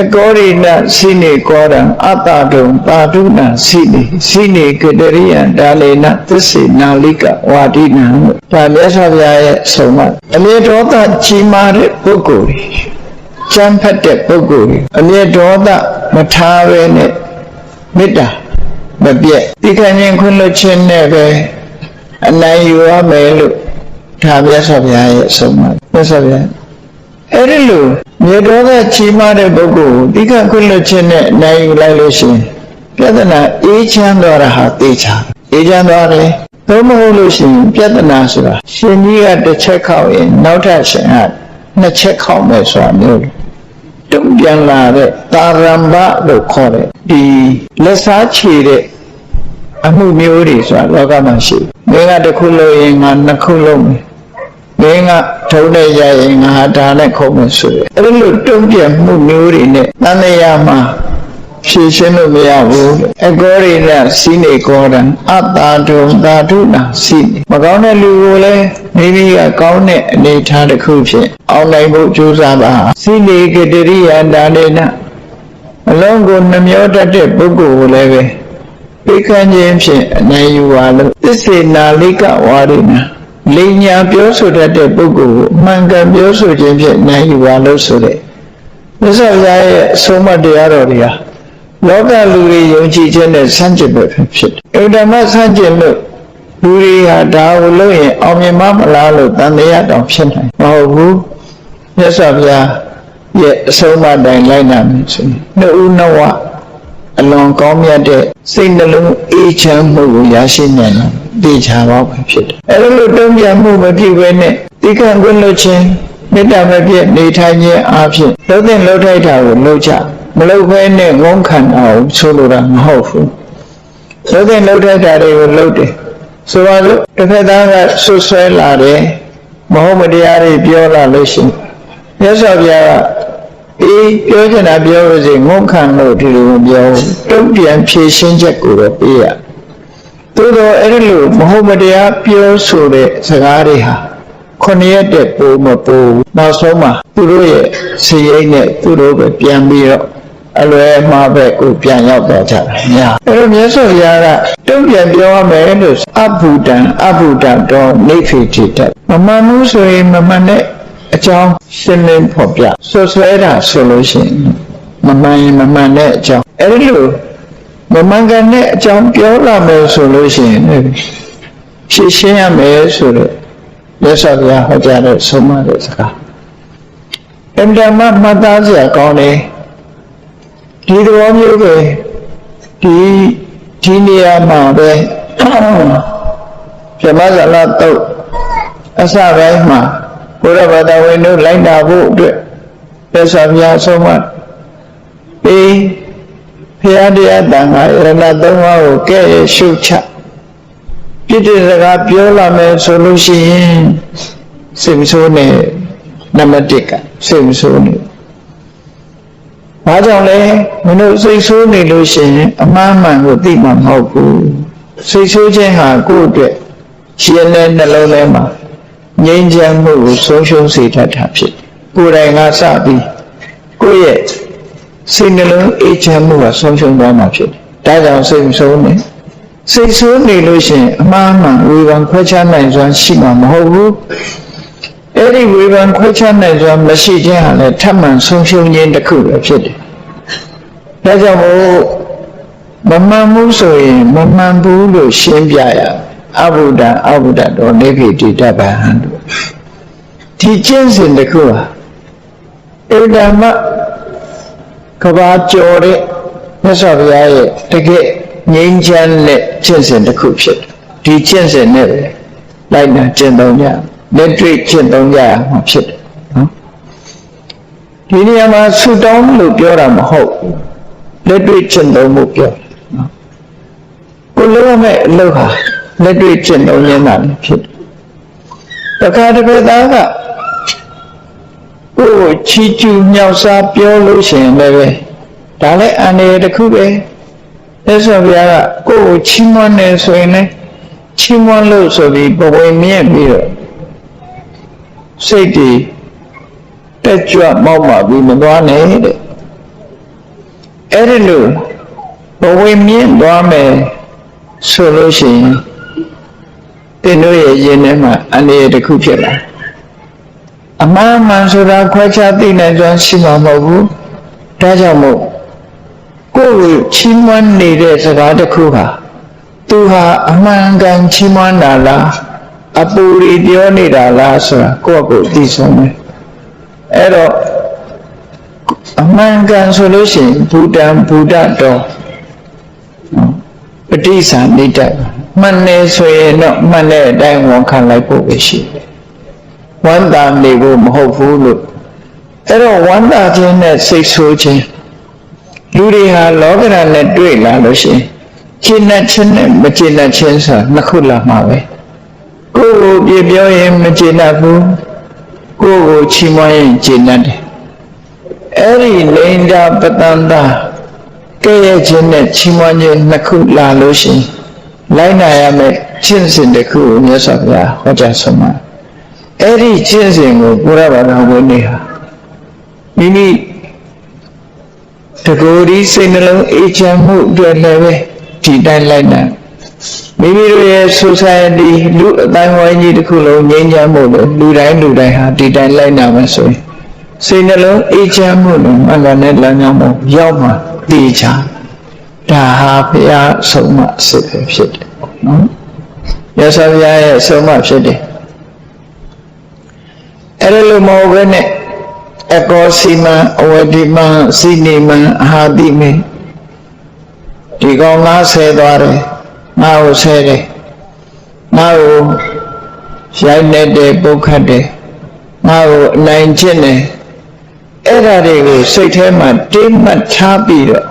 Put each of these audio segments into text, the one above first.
အကောရိနစိနေကောရံအတ္တတုံပါတုနာစိနေစိနေကတရိယံဒါလေနသစ္စေနာလိကဝါဒိနံဒါမြတ်စွာဘုရားရဲ့ဆုံးမအမြဲဒေါသကြီးမားတဲ့ပုဂ္ဂိုလ်တွေကျမ်းဖတ်တဲ့ပုဂ္ဂိုလ်တွေအမြဲဒေါသမထားပဲနဲ့မေတ္တာမပြတ်ဒီကံရင်ခွင့်လွှတ်ခြင်းနဲ့ပဲအနိုင်ယူရမယ်လို့ဒါမြတ်စွာဘုရားရဲ့ဆုံးမမြတ်စွာဘုရား အဲ့ဒီလိုမြေတော်ကချီးမားတဲ့ပုဂ္ဂိုလ်ကိုဒီကခွင့်လွှတ်ခြင်းနဲ့နိုင်ယူလိုက်လို့ရှိရင်ပြဿနာအေးချမ်းသွားတာဟာသိချာအေးချမ်းသွားတယ်သို့မဟုတ်လို့ရှိရင်ပြဿနာဆိုတာရှင်ကြီးကတစ်ချက်ခောက်ရင်နောက်ထပ်ရှင်ကနှစ်ချက်ခောက်မယ်ဆိုတာမျိုးတုံ့ပြန်လာတဲ့တာရမ္ဘလို့ခေါ်တဲ့ဒီလက်စားချေတဲ့အမှုမျိုးတွေဆိုတာလောကမှာရှိတယ်မင်းကတစ်ခုလို့ရင်ငါနှစ်ခုလုံးမယ် မင်းကထုံးတဲ့ရရင်ငါဒါနဲ့ခုံးမယ်ဆိုရယ်အဲ့လိုတုံ့ပြန်မှုမျိုးတွေနဲ့တန်လျာမှာဖြည့်ရှင်းလို့မရဘူးအကောရိနစိနေကောရံအတ္တာတုံသာထုနာစိနေမကောင်းတဲ့လူကိုလည်းမိမိကကောင်းတဲ့အနေထားတစ်ခုဖြင့်အောင်နိုင်ဖို့ကြိုးစားပါစိနေကတရိယန္တာနေနအလုံးကိုနှမျောတတ်တဲ့ပုဂ္ဂိုလ်ကိုလည်းပဲပိကံခြင်းဖြင့်အနိုင်ယူပါလို့သစ္စေနာလိကဝါရိနာ လိညာပြောဆိုတတ်တဲ့ပုဂ္ဂိုလ်ကိုအမှန်ကန်ပြောဆိုခြင်းဖြင့်နိုင်ယူပါလို့ဆိုတဲ့မြတ်စွာဘုရားရဲ့အဆုံးအမတရားတော်တွေဟာလောကလူတွေယုံကြည်ခြင်းနဲ့ဆန့်ကျင်ဘက်ဖြစ်တယ်။ဣဒ္ဓမဆန့်ကျင်လို့လူတွေဟာဒါကိုလုပ်ရင်အောင်မြင်မမလားလို့တန်တရားတောင်ဖြစ်နိုင်မဟုတ်ဘူး။မြတ်စွာဘုရားရဲ့အဆုံးအမတိုင်းလိုက်နာမယ်ဆိုရင်နှစ်ဦးနှစ်ဝ အလွန်ကောင်းမြတ်တဲ့စိတ်နှလုံးအေးချမ်းမှုကိုရရှိနိုင်တယ်သိချာပါပဲဖြစ်တယ်အဲလိုလိုတုံ့ပြန်မှုမဖြစ်ဘဲနဲ့တိကံကွလွတ်ခြင်းမေတ္တာမပြည့်နေထိုင်ခြင်းအဖြစ်လုံးတဲ့လှုပ်ထိုက်တာကိုလှုပ်ချမလှုပ်ဘဲနဲ့ငုံခံအောင်ဆိုလိုတာမဟုတ်ဘူးလုံးတဲ့လှုပ်ထိုက်တာတွေကိုလှုပ်တယ်ဆိုပါလို့တစ်ဖက်သားကဆွဆွဲလာတယ်မဟုတ်မတရားတွေပြောလာလို့ရှိရင်မြတ်စွာဘုရားကအေး ပြောချင်တာပြောလို့စိငုံခံလို့ဒီလိုမပြောတုံ့ပြန်ဖြေရှင်းချက်ကိုတော့ပေးရသို့တော့အဲ့ဒီလိုမဟုတ်မတရားပြောဆိုတဲ့စကားတွေဟာခုနှစ်ရက်တည်းပိုမပိုနောက်ဆုံးမှာသူတို့ရဲ့စရိတ်နဲ့သူတို့ပဲပြန်ပြီးတော့အလွယ်မှာပဲကိုပြန်ရောက်သွားကြတာညာအဲ့တော့မြတ်စွာဘုရားကတုံ့ပြန်ပြောရမယ်လို့အဘုဒ္ဓံအဘုဒ္ဓတော်နေဖိတိတမမှန်ဘူးဆိုရင်မမှန်တဲ့ အကြောင်းရှင်းလင်းဖော်ပြဆွဆွဲတာဆိုလို့ရှိရင်မမှန်ရင်မမှန်တဲ့အကြောင်းအဲ့ဒီလိုမမှန်ကန်တဲ့အကြောင်းပြောလာမယ်ဆိုလို့ရှိရင်ဖြည့်ရှင်းရမယ်ဆိုတော့ရသော်ဘုရားဟောကြားတဲ့ဆုံးမတဲ့စကားအင်တမမှတ်သားစရာကောင်းတယ်ဒီသဘောမျိုးပဲဒီဒီနေရာမှာပဲပြမဇာလတုတ်အစပိုင်းမှာ ဘုရားဘာသာဝင်တို့လိုက်နာဖို့အတွက်ရသော်ဘုရားဆုံးမအေးဖရာတရားတန်ခါရဏသုံးပါးကိုကဲ့ရဲ့ရှုချပြည့်တဲ့စကားပြောလာမယ်ဆိုလို့ရှိရင်စိတ်မဆိုးနဲ့နံပါတ်1ကစိတ်မဆိုးနဲ့ဘာကြောင့်လဲမင်းတို့စိတ်ဆိုးနေလို့ရှိရင်အမှားမှန်ကိုသိမှာမဟုတ်ဘူးစိတ်ဆိုးခြင်းဟာကိုယ့်အတွက်ရှင်တဲ့နှလုံးထဲမှာ ငြိမ်းချမ်းမှုကိုဆုံးရှုံးစေတတ်တာဖြစ်ကိုယ်တိုင်ကစပြီးကိုယ့်ရဲ့စိတ်နှလုံးအေးချမ်းမှုကဆုံးရှုံးသွားမှာဖြစ်တယ်ဒါကြောင့်စိတ်မဆိုးနဲ့စိတ်ဆိုးနေလို့ရှိရင်အမှားမှန်ဝေဖန်ခွဲခြားနိုင်စွမ်းရှိမှာမဟုတ်ဘူးအဲ့ဒီဝေဖန်ခွဲခြားနိုင်စွမ်းမရှိခြင်းဟာလည်းထပ်မံဆုံးရှုံးခြင်းတစ်ခုပဲဖြစ်တယ်ဒါကြောင့်မို့မမှန်ဘူးဆိုရင်မမှန်ဘူးလို့ရှင်းပြရ အဘုဒ္ဓအဘုဒ္ဓတော်နေခိတိတပဟံတို့ဒီကျင့်စဉ်တစ်ခုဟာဧဒမကဘာကျော်တဲ့မြတ်စွာဘုရားရဲ့တကယ်ငြိမ်းချမ်းတဲ့ကျင့်စဉ်တစ်ခုဖြစ်တယ်ဒီကျင့်စဉ်နဲ့ပဲလိုက်နာကျင့်သုံးကြလက်တွေ့ကျင့်သုံးကြရမှာဖြစ်တယ်နော်ဒီနေရာမှာဆူတောင်းလို့ပြောတာမဟုတ်လက်တွေ့ကျင့်သုံးမှုပြောနော်ကိုလိုရမယ့်အလုပ်ဟာ လက်တွေ့ကျင့်သုံးခြင်းသာဖြစ်တယ်တခါတခါသားကကိုယ်ချီကျူးမြောက်စားပြောလို့ရှိရင်လည်းပဲဒါလည်းအန္တရာယ်တစ်ခုပဲသက်ဆိုဘုရားကကိုယ်ကိုချီးမွမ်းနေဆိုရင်လည်းချီးမွမ်းလို့ဆိုပြီးပဝေမြင့်ပြီးတော့စိတ်တွေတက်ကြွမောက်မှပြီးမသွားနဲ့တဲ့အဲ့ဒီလိုဘဝမြင့်သွားမယ်ဆိုလို့ရှိရင် တင်တို့ရဲ့ရင်ထဲမှာအနေရတစ်ခုဖြစ်လာအမှန်မှန်ဆိုတာခွဲခြားသိနိုင်စွမ်းရှိမှာမဟုတ်ဘူးဒါကြောင့်မို့ကိုယ်ကိုချီးမွမ်းနေတဲ့စကားတစ်ခုဟာသူဟာအမှန်ကန်ချီးမွမ်းတာလားအပူရီပြောနေတာလားဆိုတာကိုယ့်ကိုယ်သိဆုံးတယ်အဲ့တော့အမှန်ကန်ဆိုလို့ရှိရင်ဘူတံဘူဒတော်ပ ဋိသန္ဓိတမှန်နေဆိုရင်တော့မှန်တဲ့အတိုင်းဝန်ခံလိုက်ဖို့ပဲရှိတယ်ဝန္တာနေဖို့မဟုတ်ဘူးလို့အဲ့တော့ဝန္တာခြင်းနဲ့စိတ်ဆိုးခြင်းလူတွေဟာလောကဓာတ်နဲ့တွေ့လာလို့ရှိရင်ကျင့်တဲ့ခြင်းနဲ့မကျင့်တဲ့ခြင်းဆိုတာနှစ်ခုလာမှာပဲကိုယ်ကိုပြပြောရင်မကျင့်တတ်ဘူးကိုယ်ကိုချီးမွမ်းရင်ကျင့်တတ်တယ်အဲ့ဒီလိင်္ဒပတန္တာ ကဲ့ရဲ့ခြင်းနဲ့ချီးမွမ်းခြင်းနှစ်ခုလာလို့ရှိရင်လိုက်နာရမယ်ကျင့်စဉ်တစ်ခုကိုမြတ်စွာဘုရားဟောကြားဆုံးမှာအဲ့ဒီကျင့်စဉ်ကိုဘုရားဘာသာဝင်နေဟာမိမိတကူဒီစိတ်နှလုံးအေးချမ်းမှုအတွက်လည်းပဲဒီတိုင်းလိုက်နာမိမိတို့ရဲ့ society လူအတိုင်းဝိုင်းကြီးတစ်ခုလုံးငြိမ်းချမ်းမှုလို့လူတိုင်းလူတိုင်းဟာဒီတိုင်းလိုက်နာမယ်ဆိုရင်စိတ်နှလုံးအေးချမ်းမှုလို့မင်္ဂလာနဲ့လမ်းကြောင်းပေါ်ရောက်မှ သိချာဒါဟာဘုရားဆုံးမအစစ်ပဲဖြစ်တယ်နော်ရသော်ဘုရားရဲ့ဆုံးမဖြစ်တယ်အဲ့ဒါလိုမဟုတ်ဘဲနဲ့အကောစီမံအဝတိမံစိနေမံအာဟာတိမေဒီကောင်ငါဆဲသွားတယ်ငါ့ကိုဆဲတယ်ငါ့ကိုရိုက်နေတဲ့ပုတ်ခတ်တယ်ငါ့ကိုအနိုင်ကျင့်တယ် အဲ့ဓာတွေကိုစိတ်ထဲမှာတင်းမှတ်ထားပြီးတော့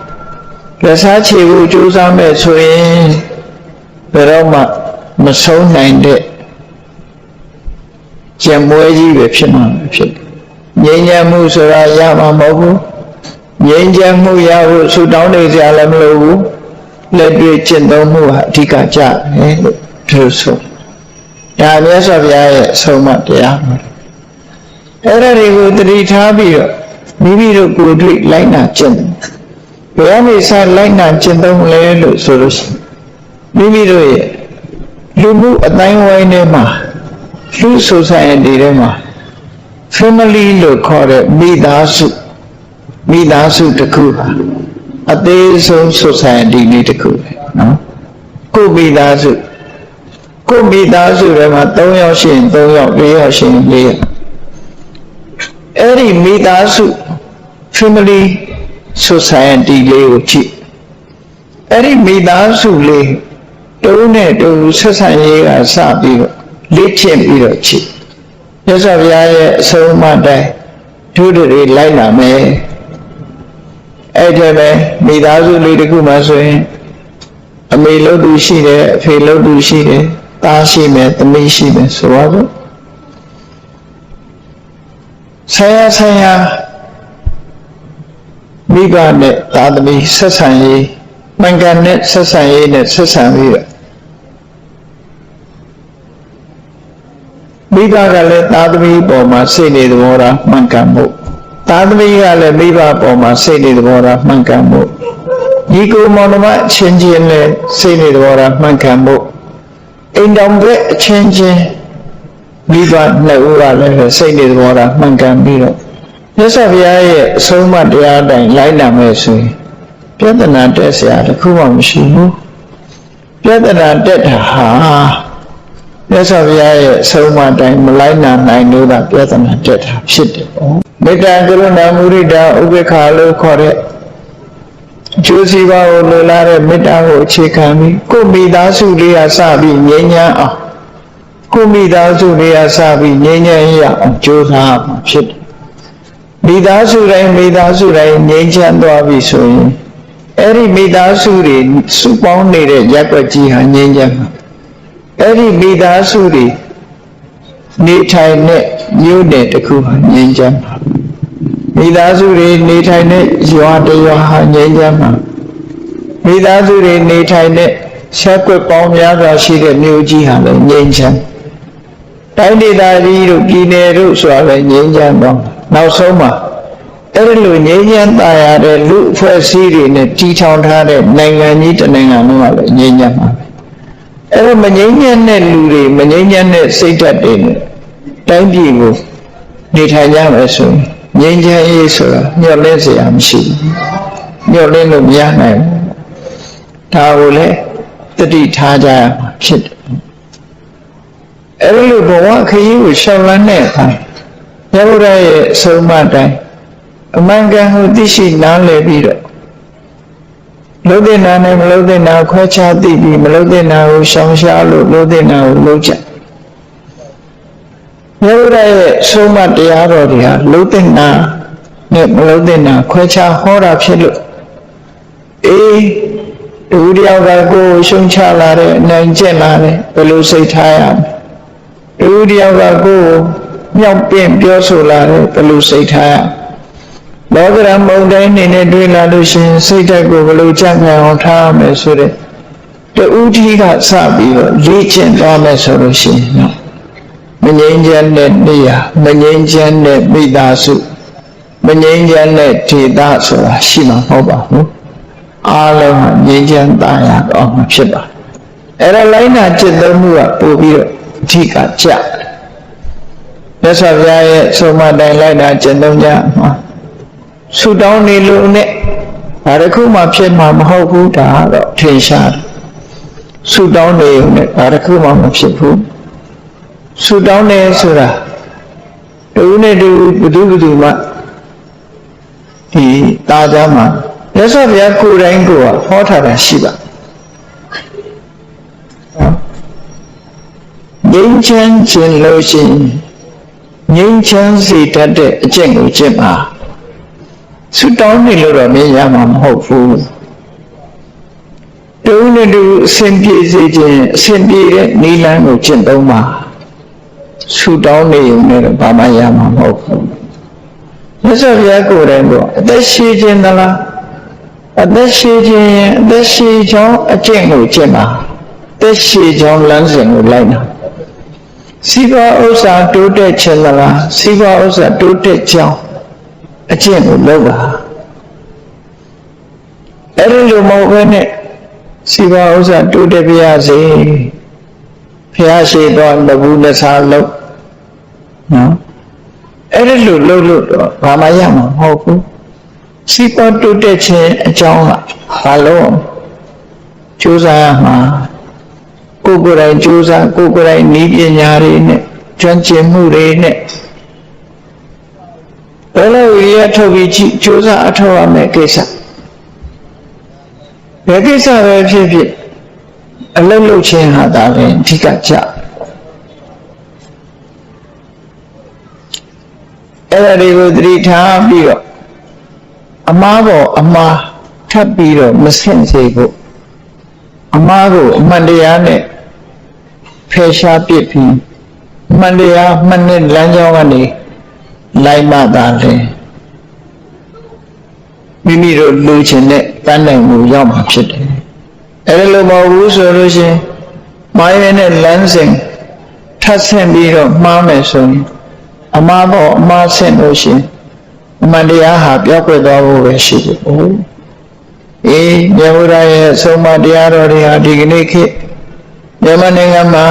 လက်စားချေဖို့ကြိုးစားမဲ့ဆိုရင်ဘယ်တော့မှမဆုံးနိုင်တဲ့ကြံမွဲကြီးပဲဖြစ်မှာဖြစ်တယ်ငြိမ်းချမ်းမှုဆိုတာရမှာမဟုတ်ဘူးငြိမ်းချမ်းမှုရဖို့ဆူတောင်းနေကြလည်းမလိုဘူးလက်တွေ့ကျင့်သုံးမှုဟာအဓိကကြတယ်လို့သူဆိုဒါမြတ်စွာဘုရားရဲ့အဆုံးအမတရားပါ အဲ့ဒါတွေကိုတတိထားပြီးတော့မိမိတို့ကိုယ်တွေ့လိုက်နာကျင့်ဘယ်ကနေစလိုက်နာကျင့်သုံးလဲလို့ဆိုလို့ရှိရင်မိမိတို့ရဲ့လူမှုအတိုင်းဝိုင်းထဲမှာလူ society ထဲမှာ family လို့ခေါ်တဲ့မိသားစုမိသားစုတစ်ခုပါအသေးဆုံး society လေးတစ်ခုပဲနော်ကိုမိသားစုကိုမိသားစုထဲမှာ3ယောက်ရှိရင်3ယောက်4ယောက်ရှိရင်4ယောက် အဲ့ဒီမိသားစု family society လေးကိုကြည့်အဲ့ဒီမိသားစုလေးတုံးနဲ့တူဆက်ဆံရေးကစပြီးတော့လေ့ကျင့်ပြီးတော့ကြည့်မြတ်စွာဘုရားရဲ့အဆုံးအမတိုင်းဒုဒတွေလိုက်လာမယ်အဲ့ဒါပဲမိသားစုလေးတစ်ခုမှဆိုရင်အမေလို့သူရှိတယ်အဖေလို့သူရှိတယ်သားရှိမယ်သမီးရှိမယ်ဆိုတော့ ဆရာဆရာမိဘနဲ့သားသမီးဆက်ဆံရေးမှန်ကန်တဲ့ဆက်ဆံရေးနဲ့ဆက်ဆံပြီးတော့မိဘကလည်းသားသမီးပေါ်မှာစိတ်နေသဘောထားမှန်ကန်မှုသားသမီးကလည်းမိဘပေါ်မှာစိတ်နေသဘောထားမှန်ကန်မှုဒီကိုမောင်နှမအချင်းချင်းလည်းစိတ်နေသဘောထားမှန်ကန်မှုအိမ်တော်ဘက်အချင်းချင်း မိဘနှစ်ဦးကလည်းစိတ်နေသဘောထားမှန်ကန်ပြီးတော့မြတ်စွာဘုရားရဲ့အဆုံးအမတရားအတိုင်းလိုက်နာမယ်ဆိုရင်ပြဿနာတက်စရာတစ်ခုမှမရှိဘူးပြဿနာတက်တာဟာမြတ်စွာဘုရားရဲ့အဆုံးအမတိုင်းမလိုက်နာနိုင်လို့တာပြဿနာတက်တာဖြစ်တယ်ပေါ့မေတ္တာကရုဏာမုဒိတာဥပေက္ခလို့ခေါ်တဲ့အကျိုးစီးပွားကိုလိုလားတဲ့မေတ္တာကိုအခြေခံပြီးကိုယ်မိသားစုလေးဟာစပြီးငြိမ်းချမ်းအောင် ကိုမိသားစုလေးရစပြီးငြိမ်းချမ်းရအောင်ကြိုးစားမှာဖြစ်တယ်မိသားစုတိုင်းမိသားစုတိုင်းငြိမ်းချမ်းသွားပြီဆိုရင်အဲ့ဒီမိသားစုတွေစုပေါင်းနေတဲ့ရက်ွက်ကြီးဟာငြိမ်းချမ်းမှာအဲ့ဒီမိသားစုတွေနေထိုင်တဲ့မြို့နယ်တစ်ခုဟာငြိမ်းချမ်းမှာမိသားစုတွေနေထိုင်တဲ့ရွာတရွာဟာငြိမ်းချမ်းမှာမိသားစုတွေနေထိုင်တဲ့ဆက်ွက်ပေါင်းများစွာရှိတဲ့မြို့ကြီးဟာလည်းငြိမ်းချမ်း တိုင်းဒေသကြီးတို့ပြည်နယ်တို့ဆိုတာလည်းငြိမ်းချမ်းတော့နောက်ဆုံးမှာအဲ့ဒီလိုငြိမ်းချမ်းသာရတဲ့လူအဖွဲ့အစည်းတွေနဲ့တည်ထောင်ထားတဲ့နိုင်ငံကြီးတစ်နိုင်ငံလုံးကလည်းငြိမ်းချမ်းပါပဲအဲ့တော့မငြိမ်းချမ်းတဲ့လူတွေမငြိမ်းချမ်းတဲ့စိတ်ဓာတ်တွေနဲ့တိုင်းပြည်ကိုနေထိုင်ကြမယ်ဆိုရင်ငြိမ်းချမ်းရေးဆိုတာညှော်လင့်စရာမရှိဘူးညှော်လင့်လို့မရနိုင်ဘူးဒါကိုလည်းတတိထားကြရမှာဖြစ်တယ် အဲ့ဒီလိုဘဝခရီးကိုရှောင်လန်းတဲ့အခါဘုရားရဲ့အဆုံးအမတိုင်းအမှန်ကန်ကိုသိရှိနားလည်ပြီးတော့လုံးတဲ့နာနဲ့မလုံးတဲ့နာခွဲခြားသိပြီးမလုံးတဲ့နာကိုရှောင်ရှားလို့လုံးတဲ့နာကိုလုံးချဘုရားရဲ့ဆုံးမတရားတော်တွေဟာလုံးတဲ့နာနဲ့မလုံးတဲ့နာခွဲခြားဟောတာဖြစ်လို့အေးတူတယောက်ကကိုယ်ရှုံချလာတဲ့နိုင်ကျက်လာတဲ့ဘယ်လိုစိတ်ထားရမလဲ တူတယောက်ကကိုယ်မြောက်ပင့်ပြောဆိုလာတဲ့ဘယ်လိုစိတ်ထားရမလဲလောကရမုံတိုင်းနေနဲ့တွေ့လာလို့ရှိရင်စိတ်ဓာတ်ကိုဘယ်လိုကြံ့ခိုင်အောင်ထားရမယ်ဆိုတဲ့တူတီကစပြီးတော့လေ့ကျင့်သွားမယ်ဆိုလို့ရှိရင်နော်မငြိမ်းချမ်းတဲ့နေရာမငြိမ်းချမ်းတဲ့မိသားစုမငြိမ်းချမ်းတဲ့ဒေသဆိုတာရှိမှာမဟုတ်ပါဘူးအားလုံးဟာငြိမ်းချမ်းသာရတော့မှာဖြစ်ပါအဲ့ဒါလိုက်နာจิตသုံးမှုကပို့ပြီးတော့ အဓိကကြမြတ်စွာဘုရားရဲ့ဆုံးမတိုင်းလိုက်နာจิตသုံးကြမှာဆူတောင်းနေလို့နဲ့ဘာတစ်ခုမှဖြစ်မှာမဟုတ်ဘူးဒါတော့ထင်ရှားတယ်ဆူတောင်းနေုံနဲ့ဘာတစ်ခုမှမဖြစ်ဘူးဆူတောင်းနေဆိုတာတူနဲ့တူဘုသူဘုသူမှဒီတာကြမှာမြတ်စွာဘုရားကိုယ်တိုင်ကိုယ်ကဟောထားတာရှိပါ ငြိမ်းချမ်းခြင်းလို့ရှိရင်ငြိမ်းချမ်းစေတတ်တဲ့အကျင့်ကိုကျင့်ပါဆုတောင်းနေလို့တော့မြင်ရမှာမဟုတ်ဘူးတုံးနဲ့တူအစဉ်ပြေစေခြင်းအစဉ်ပြေတဲ့နိလန်းကိုကျင့်သုံးပါဆုတောင်းနေုံနဲ့တော့ဘာမှရမှာမဟုတ်ဘူးမြတ်စွာဘုရားကိုယ်တိုင်ကအသက်ရှိခြင်းသလားအသက်ရှိခြင်းရင်အသက်ရှိကြောင်းအကျင့်ကိုကျင့်ပါအသက်ရှိကြောင်းလမ်းစဉ်ကိုလိုက်နာ စီးပွားဥစ္စာတိုးတက်ခြင်းသလားစီးပွားဥစ္စာတိုးတက်ကြောင်းအကျင့်ကိုလုပ်ပါအဲ့ဒီလိုမဟုတ်ဘဲနဲ့စီးပွားဥစ္စာတိုးတက်ပြရစေဖျားရှိတော့လဘူးလက်စားလုပ်နော်အဲ့ဒီလိုလုပ်လို့တော့ဘာမှရမှာမဟုတ်ဘူးစီးပွားတိုးတက်ခြင်းအကြောင်းကဘာလို့ကြိုးစားရမှာ ကိုယ်ကိုယ်တိုင်ကြိုးစားကိုယ်ကိုယ်တိုင်ဤပညာတွေနဲ့ကျွမ်းကျင်မှုတွေနဲ့ဘယ်လိုရထုတ်ပြီးကြိုးစားအထောက်ရမယ်ကိစ္စဘယ်ကိစ္စပဲဖြစ်ဖြစ်အလုပ်လုပ်ခြင်းဟာဒါပဲအဓိကကြအဲ့ဒါတွေကိုသတိထားပြီးတော့အမားပေါ်အမားထပ်ပြီးတော့မဆင့်စေဖို့ အမားကိုအမှန်တရားနဲ့ဖယ်ရှားပစ်ပြီးမှန်တရားမှန်တဲ့လမ်းကြောင်းကနေလိုက်မှသာလေမိမိတို့လူချင်တဲ့တန်းနိုင်မှုရောက်မှာဖြစ်တယ်အဲလိုမဟုတ်ဘူးဆိုလို့ရှိရင်မိုင်းရတဲ့လမ်းစဉ်ထပ်ဆင့်ပြီးတော့မှားမယ်ဆိုရင်အမှားတော့အမှားဆင့်လို့ရှိရင်အမှန်တရားဟာပြောက်ွယ်သွားဖို့ပဲရှိတယ်။ အေးမြတ်ဗုဒ္ဓရဲ့ဆုံးမတရားတော်တွေဟာဒီကနေ့ခေတ်မြန်မာနိုင်ငံမှာ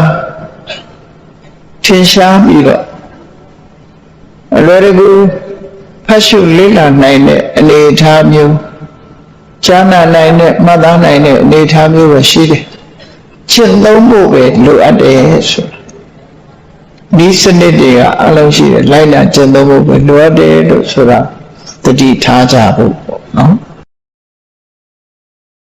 ထင်ရှားပြီးတော့အလွယ်တကူဖတ်ရှုလေ့လာနိုင်တဲ့အနေအထားမျိုးကြားနာနိုင်တဲ့မှတ်သားနိုင်တဲ့အနေအထားမျိုးပဲရှိတယ်။ချစ်သုံးဖို့ပဲလိုအပ်တယ်ဆိုဒီစနစ်တွေကအလုံးရှိတယ်လိုက်နာကျင့်သုံးဖို့ပဲလိုအပ်တယ်လို့ဆိုတာတတိထားကြဖို့ပေါ့နော်